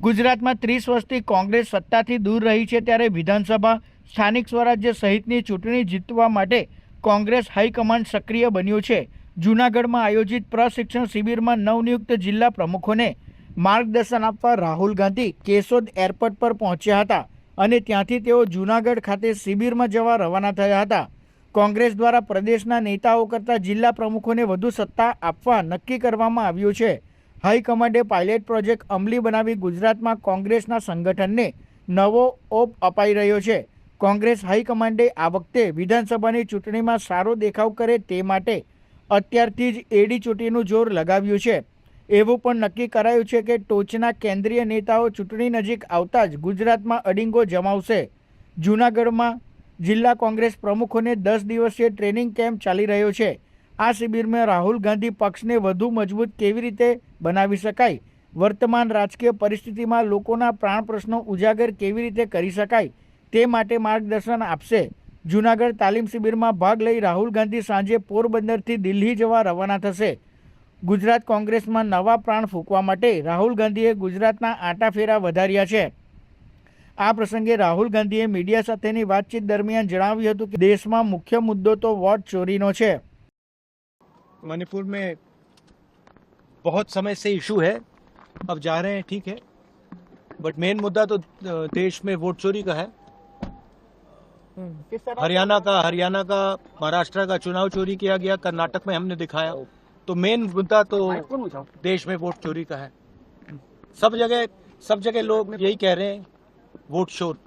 ગુજરાતમાં ત્રીસ વર્ષથી કોંગ્રેસ સત્તાથી દૂર રહી છે ત્યારે વિધાનસભા સ્થાનિક સ્વરાજ્ય સહિતની ચૂંટણી જીતવા માટે કોંગ્રેસ હાઈકમાન્ડ સક્રિય બન્યું છે. જૂનાગઢમાં આયોજિત પ્રશિક્ષણ શિબિરમાં નવનિયુક્ત જિલ્લા પ્રમુખોને માર્ગદર્શન આપવા રાહુલ ગાંધી કેશોદ એરપોર્ટ પર પહોંચ્યા હતા અને ત્યાંથી તેઓ જૂનાગઢ ખાતે શિબિરમાં જવા રવાના થયા હતા. કોંગ્રેસ દ્વારા પ્રદેશના નેતાઓ કરતાં જિલ્લા પ્રમુખોને વધુ સત્તા આપવા નક્કી કરવામાં આવ્યું છે. હાઈકમાન્ડે પાયલેટ પ્રોજેક્ટ અમલી બનાવી ગુજરાતમાં કોંગ્રેસના સંગઠનને નવો ઓપ અપાઈ રહ્યો છે. કોંગ્રેસ હાઈકમાન્ડે આ વખતે વિધાનસભાની ચૂંટણીમાં સારો દેખાવ કરે તે માટે અત્યારથી જ એડી ચૂંટણીનું જોર લગાવ્યું છે. એવું પણ નક્કી કરાયું છે કે ટોચના કેન્દ્રીય નેતાઓ ચૂંટણી નજીક આવતા જ ગુજરાતમાં અડિંગો જમાવશે. જૂનાગઢમાં જિલ્લા કોંગ્રેસ પ્રમુખોને દસ દિવસીય ટ્રેનિંગ કેમ્પ ચાલી રહ્યો છે. આ શિબિરમાં રાહુલ ગાંધી પક્ષને વધુ મજબૂત કેવી રીતે બનાવી શકાય? વર્તમાન રાજકીય પરિસ્થિતિમાં લોકોના પ્રાણ પ્રશ્નો ઉજાગર કેવી રીતે કરી શકાય? તે માટે માર્ગદર્શન આપશે. જૂનાગઢ તાલીમ શિબિરમાં ભાગ લઈ રાહુલ ગાંધી સાંજે પોરબંદરથી દિલ્હી જવા રવાના થશે. ગુજરાત કોંગ્રેસમાં નવા પ્રાણ ફૂંકવા માટે રાહુલ ગાંધીએ ગુજરાતના આંટાફેરા વધાર્યા છે. આ પ્રસંગે રાહુલ ગાંધીએ મીડિયા સાથેની વાતચીત દરમિયાન જણાવ્યું હતું કે દેશમાં મુખ્ય મુદ્દો તો વોટ ચોરીનો છે. मणिपुर में बहुत समय से इशू है। अब जा रहे हैं ठीक है। बट मेन मुद्दा तो देश में वोट चोरी का है। हरियाणा का हरियाणा का महाराष्ट्र का चुनाव चोरी किया गया कर्नाटक में हमने दिखाया। तो मेन मुद्दा तो देश में वोट चोरी का है। सब जगह सब जगह लोग यही कह रहे हैं वोट चोर।